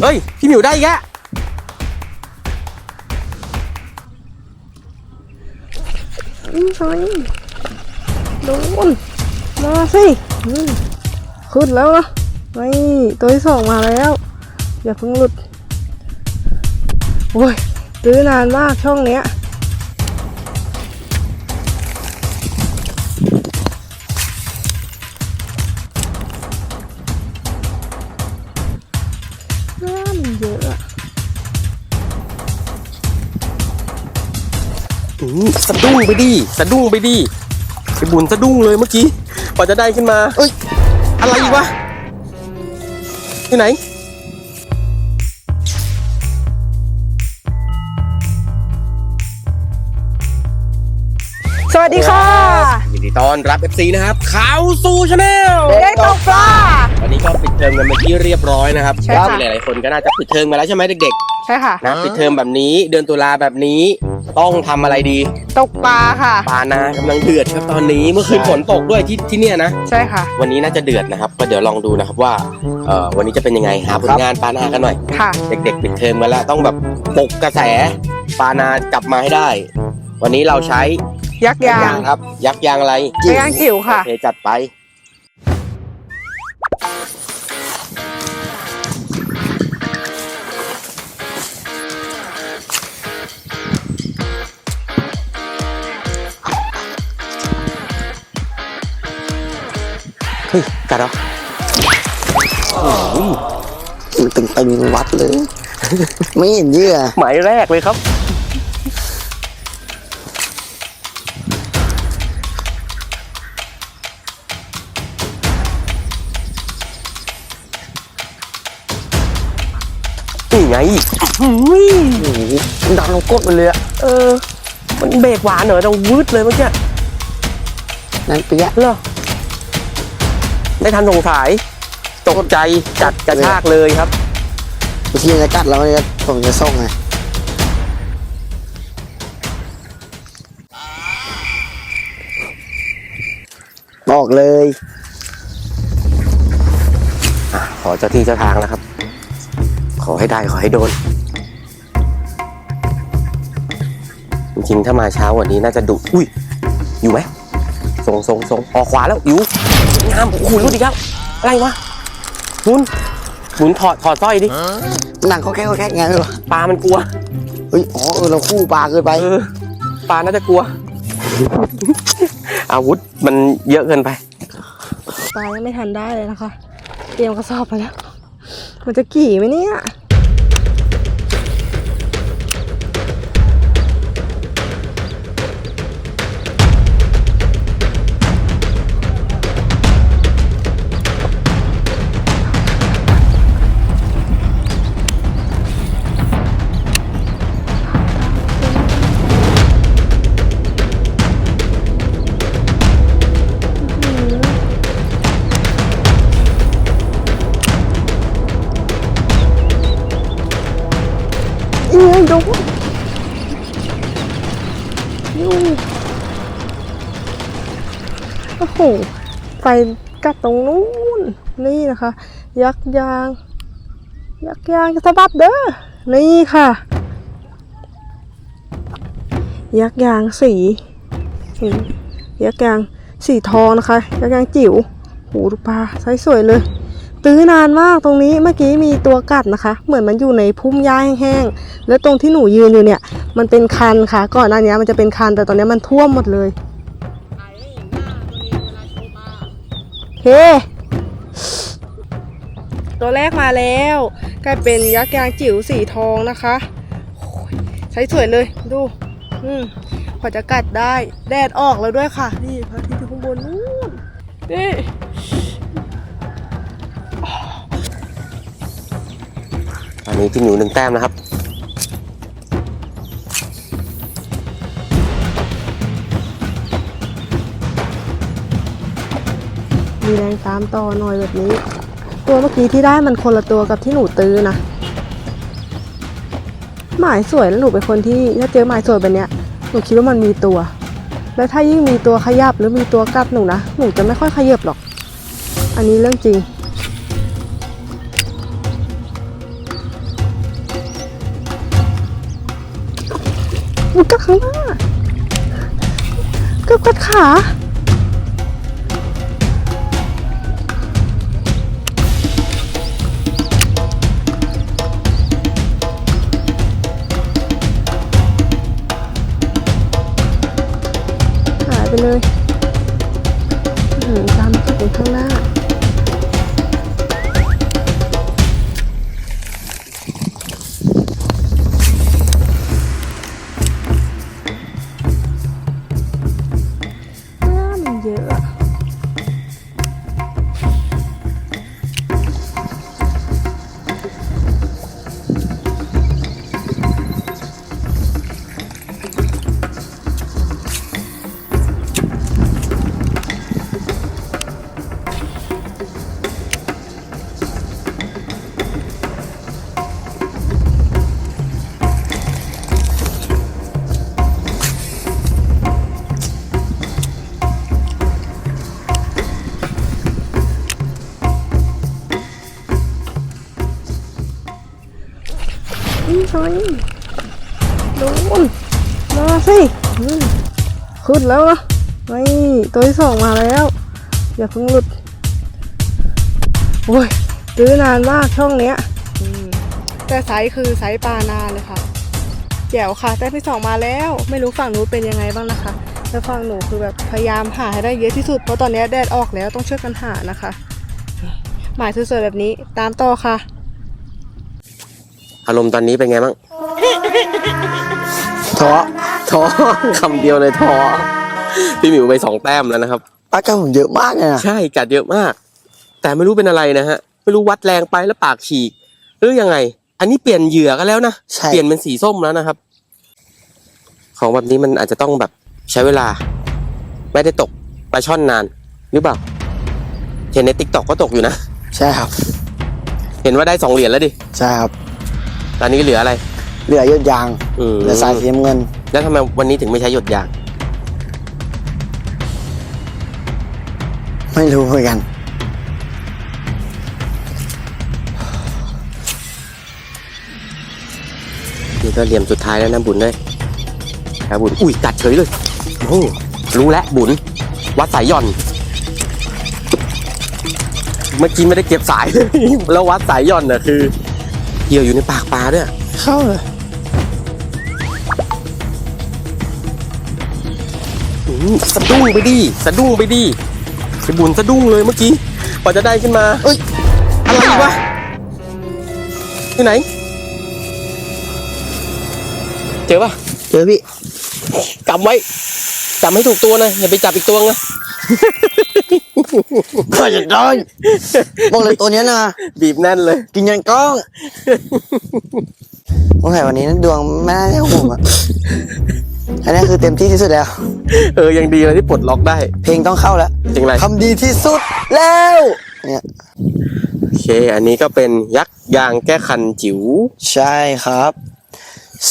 เฮ้ย พี่หมิวได้อีกแล้วอืมใช่โดนมาสิขึ้นแล้วนะไม่ตัวที่สองมาแล้ว อย่าเพิ่งหลุด โอ้ยตื้อนานมากช่องเนี้ย สะดุ้งไปดิสะดุ้งไปดิไปบุญสะดุ้งเลยเมื่อกี้กว่าจะได้ขึ้นมา เอ้ย อะไรอีกวะที่ไหนสวัสดีค่ะยินดีต้อนรับ FC นะครับข่าวสู่ชาแนลเด็กตกปลาวันนี้ก็ปิดเทอมกันเป็นที่เรียบร้อยนะครับใช่ค่ะหลายๆคนก็น่าจะปิดเทอมมาแล้วใช่ไหมเด็ก ใช่ค่ะๆนะปิดเทอมแบบนี้เดือนตุลาแบบนี้ต้องทำอะไรดีตกปลาค่ะปานากำลังเดือดครับตอนนี้เมื่อคืนฝนตกด้วยที่ที่เนี่ยนะ ใช่ค่ะ วันนี้น่าจะเดือดนะครับ ก็เดี๋ยวลองดูนะครับว่าเอ่อวันนี้จะเป็นยังไงหาผลงานปานากันหน่อย ค่ะ เด็กๆปิดเทอมกันแล้วต้องแบบปลุกกระแสปานากลับมาให้ได้ วันนี้เราใช้ยักษ์ยางครับ ยักษ์ยางอะไรยักษ์ยางจิ๋วค่ะ โอเคจัดไป เฮ้ยกัดเหรอโอ้ยมันตึงตึงๆวัดเลย ไม่เห็นเหยื่อหมายแรกเลยครับนี่ไงอุ้ยโอ้โหมันดังลงก้นไปเลยอะเออ มันเบรกหวานเหรอดังวืดเลยเมื่อกี้นั่นเปี้ยะเหรอ ไม่ทันสงสัยตกใจจัดกระชากเลยครับบางทีจะกัดแล้วมันจะผมจะส่งไงบอกเลยอะขอเจ้าที่เจ้าทางนะครับ ขอให้ได้ขอให้โดน จริงๆ ถ้ามาเช้ากว่านี้น่าจะดุ อุ้ย อยู่ไหมส่งส่งส่งออกขวาแล้วอยู่ งามโอ้โหรุดอีกแล้วอะไรวะหมุนหมุนถอดถอดสร้อยดิหนังเขาแค่เขาแค่ไงไม่รู้ปลามันกลัวเฮ้ยอ๋อเออเราคู่ปลาเกินไปเออปลาน่าจะกลัว อาวุธมันเยอะเกินไปปลายังไม่ทันได้เลยนะคะ เตรียมกระสอบไปแล้ว มันจะกี่ไหมเนี่ย โดนยูโอ้โห ไปกัดตรงนู้น นี่นะคะ ยักษ์ยาง ยักษ์ยางจะสะบัดเด้อ นี่ค่ะ ยักษ์ยางสีสยักษ์ยางสีทองนะคะ ยักษ์ยางจิ๋วโหดูปลาไซส์สวยเลย ตื้อนานมากตรงนี้เมื่อกี้มีตัวกัดนะคะ เหมือนมันอยู่ในพุ่มหญ้าแห้งๆแล้วตรงที่หนูยืนอยู่เนี่ยมันเป็นคันค่ะ ก่อนหน้านี้มันจะเป็นคันแต่ตอนนี้มันท่วมหมดเลยเฮ้ตัวแรกมาแล้วกลายเป็นยักษ์ยางจิ๋วสีทองนะคะใช้สวยเลยดูอืมกว่าจะกัดได้แดดออกแล้วด้วยค่ะ นี่พระอาทิตย์อยู่ข้างบนนู่นนี่ ตอนนี้พี่หนูหนึ่งแต้มนะครับ มีแรงตามต่อหน่อยแบบนี้ ตัวเมื่อกี้ที่ได้มันคนละตัวกับที่หนูตื้อนะ หมายสวยแล้วหนูเป็นคนที่ถ้าเจอหมายสวยแบบเนี้ยหนูคิดว่ามันมีตัว แล้วถ้ายิ่งมีตัวขยับหรือมีตัวกัดหนูนะ หนูจะไม่ค่อยขยับหรอก อันนี้เรื่องจริง อุ๊ยกัดข้างหน้าเกือบกัดขา สิอืมขึ้นแล้วนะนี่ตัวที่สองมาแล้ว อย่าเพิ่งหลุด โอ้ยซื้อนานมากช่องเนี้ยอืมแต่ไซส์คือไซส์ปลานานเลยค่ะแจ๋วค่ะแต่ที่สองมาแล้ว ไม่รู้ฝั่งนู้นเป็นยังไงบ้างนะคะแต่ฝั่งหนูคือแบบพยายามหาให้ได้เยอะที่สุดเพราะตอนนี้แดดออกแล้วต้องช่วยกันหานะคะ หมายสวยๆแบบนี้ตามต่อค่ะ อารมณ์ตอนนี้เป็นไงบ้างท้อ ท้อคำเดียวเลยท้อพี่หมิวไปสองแต้มแล้วนะครับปลากัดผมเยอะมากเลยนะใช่กัดเยอะมาก แต่ไม่รู้เป็นอะไรนะฮะ ไม่รู้วัดแรงไปแล้วปากฉีกหรือยังไง อันนี้เปลี่ยนเหยื่อกันแล้วนะ ใช่เปลี่ยนเป็นสีส้มแล้วนะครับ ของแบบนี้มันอาจจะต้องแบบใช้เวลา ไม่ได้ตกปลาช่อนนานหรือเปล่าเห็นในติ๊กต็อกก็ตกอยู่นะ ใช่ครับ เห็นว่าได้สองเหรียญแล้วดิ ใช่ครับ ตอนนี้เหลืออะไร เหลือยอดยางอืม เหลือสายสีน้ำเงิน แล้วทำไมวันนี้ถึงไม่ใช้หยดยาง ไม่รู้เหมือนกัน นี่ก็เหลี่ยมสุดท้ายแล้วนะบุญเลยครับบุญ อุ้ยกัดเฉยเลย โอ้รู้แล้วบุญ วัดสายหย่อน เมื่อกี้ไม่ได้เก็บสายเลยแล้ววัดสายหย่อนน่ะคือเหยื่ออยู่ในปากปลาด้วยเข้าเลย สะดุ้งไปดิสะดุ้งไปดิไอ้บุญสะดุ้งเลยเมื่อกี้กว่าจะได้ขึ้นมา เอ้ย อะไรวะที่ไหน เจอปะเจอพี่กำไว้จำให้ถูกตัวนะอย่าไปจับอีกตัวนะก็จะได้บอกเลยตัวเนี้ยนะบีบแน่นเลย กินยันกล้องสงสัยวันนี้ดวงไม่น่าจะของผมอะอันนี้คือเต็มที่ที่สุดแล้ว เออยังดีเลยที่ปลดล็อกได้ เพลงต้องเข้าแล้วจริงไรทำดีที่สุดแล้วเนี่ยโอเค อันนี้ก็เป็นยักษ์ยางแก้คันจิ๋วใช่ครับ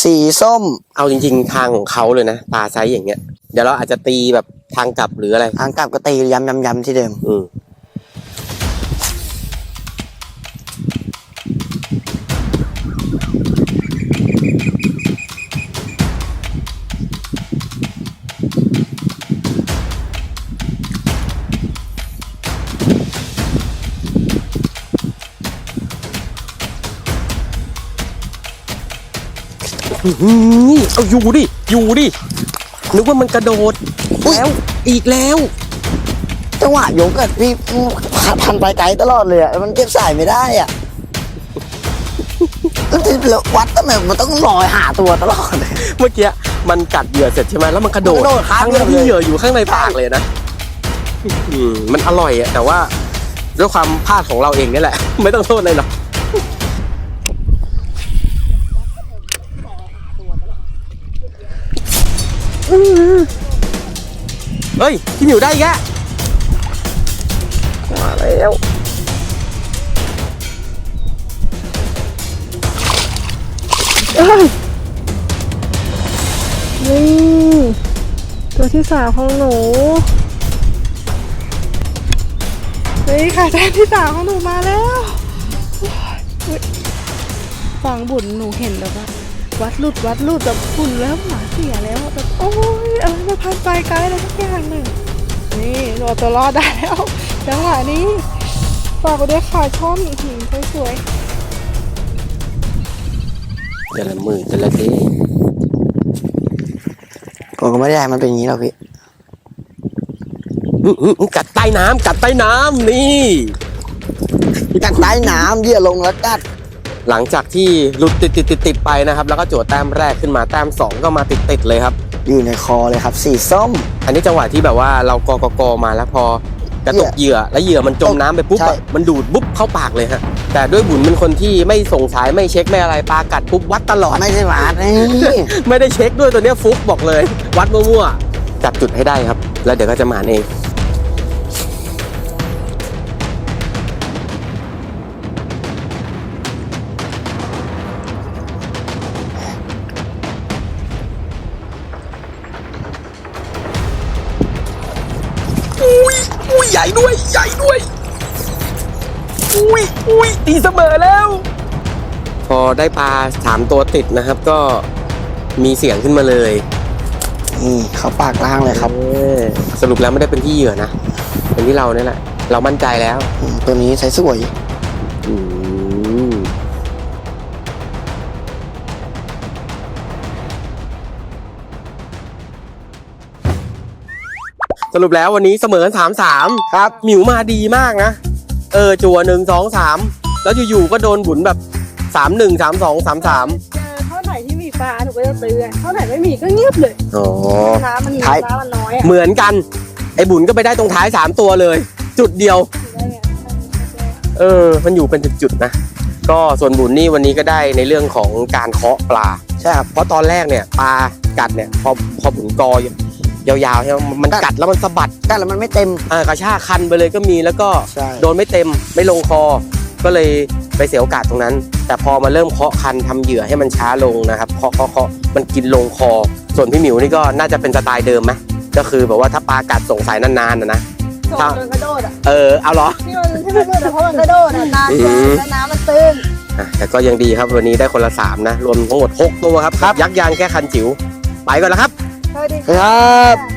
สีส้ม เอาจริง ๆ ทางของเขาเลยนะปลาไซส์อย่างเงี้ย เดี๋ยวเราอาจจะตีแบบทางกลับหรืออะไร ทางกลับก็ตีย้ำย้ำย้ำที่เดิม อืม อื้อหือเอาอยู่ดิ อยู่ดิ นึกว่ามันกระโดดอุ๊ยแล้ว อีกแล้ว จังหวะยกอะพี่พันไปไกลตลอดเลยอะมันเก็บสายไม่ได้อะแล้ววัดทำไมมันต้องลอยหาตัวตลอดเลยเมื่อกี้มันกัดเหยื่อเสร็จใช่ไหมแล้วมันกระโดดมันกระโดดข้ามทั้งที่เหยื่อเลยเหยื่ออยู่ข้างในปากเลยนะอืมมันอร่อยอะแต่ว่าด้วยความพลาดของเราเองนี่แหละ ไม่ต้องโทษเลยหรอก เฮ้ยพี่หมิวได้อีกแล้วมาแล้วนี่ตัวที่สามของหนูนี่ค่ะแต้มที่สามของหนูมาแล้วฟังบุญหนูเห็นแล้วว่า วัดหลุดวัดหลุดแบบฝุ่นเริ่มหนาเสียแล้วอะแบบโอ้ยอะไรมาพันปลายไกลอะไรสักอย่างหนึ่งนี่เราตัวรอดได้แล้วจังหวะนี้ฝากไปด้วยค่ะช่อนหินสวยแต่ละมือแต่ละทีผมก็ไม่ได้มันเป็นอย่างนี้หรอกพี่อื้อหือกัดใต้น้ำกัดใต้น้ำนี่กัดใต้น้ำเดี่ยลงแล้วกัด หลังจากที่หลุดติดติดติดติดไปนะครับ แล้วก็จั่วแต้มแรกขึ้นมาแต้มสองก็มาติดติดเลยครับ อยู่ในคอเลยครับ สีส้ม อันนี้จังหวะที่แบบว่าเรากอกอกอมาแล้วพอกระตกเหยื่อแล้วเหยื่อมันจมน้ำไปปุ๊บใช่ อะมันดูดปุ๊บเข้าปากเลยฮะแต่ด้วยบุญเป็นคนที่ไม่ส่งสายไม่เช็คไม่อะไรปลากัดปุ๊บวัดตลอด ไม่ใช่หวานนี่ ไม่ได้เช็คด้วยตัวเนี้ยฟุกบอกเลย วัดมั่วๆจับจุดให้ได้ครับ แล้วเดี๋ยวก็จะหมานเอง ด้วย ใหญ่ด้วย อุ้ยอุ้ยตีเสมอแล้ว พอได้ปลาสามตัวติดนะครับก็มีเสียงขึ้นมาเลยนี่เขาปากล่างเลยครับ เออสรุปแล้วไม่ได้เป็นที่เหยื่อนะ เป็นที่เราเนี่ยแหละ เรามั่นใจแล้วอืมตัวนี้ใช้สวย สรุปแล้ววันนี้เสมอสามสามครับหมิวมาดีมากนะ เออจัวหนึ่งสองสามแล้วอยู่ๆก็โดนบุญแบบสามหนึ่งสามสองสามสามๆเจอเท่าไหร่ที่มีปลาหนูก็จะซื้อเท่าไหร่ไม่มีก็เงียบเลยอ๋อน้ำมันท้ายน้ำมันน้อยอะเหมือนกัน ไอ้บุญก็ไปได้ตรงท้ายสามตัวเลย จุดเดียวได้ไงเออ มันอยู่เป็นจุดๆนะก็ส่วนบุญนี่วันนี้ก็ได้ในเรื่องของการเคาะปลาใช่ครับเพราะตอนแรกเนี่ยปลากัดเนี่ยพอพอบุญกอ ยาวๆใช่ไหมมันกัดแล้วมันสะบัดกัดแล้วมันไม่เต็มอ่ากระชากคันไปเลยก็มีแล้วก็ใช่ โดนไม่เต็มไม่ลงคอ ก็เลยไปเสียโอกาสตรงนั้น แต่พอมาเริ่มเคาะคันทำเหยื่อให้มันช้าลงนะครับเคาะเคาะเคาะมันกินลงคอ ส่วนพี่หมิวนี่ก็น่าจะเป็นสไตล์เดิมไหมก็คือแบบว่าถ้าปลากัดส่งสายนานๆนะนะ โดนมันกระโดดอะเออเอาเหรอ ที่มันที่มันกระโดดอะเพราะมันกระโดดอะน้ำอืเยมอะแล้วน้ำมันตื้นอะแต่ก็ยังดีครับวันนี้ได้คนละสามนะ รวมทั้งหมด 6 ตัวครับยักษ์ยางแค่คันจิ๋วไปก่อนแล้วครับสวัส ดีครับ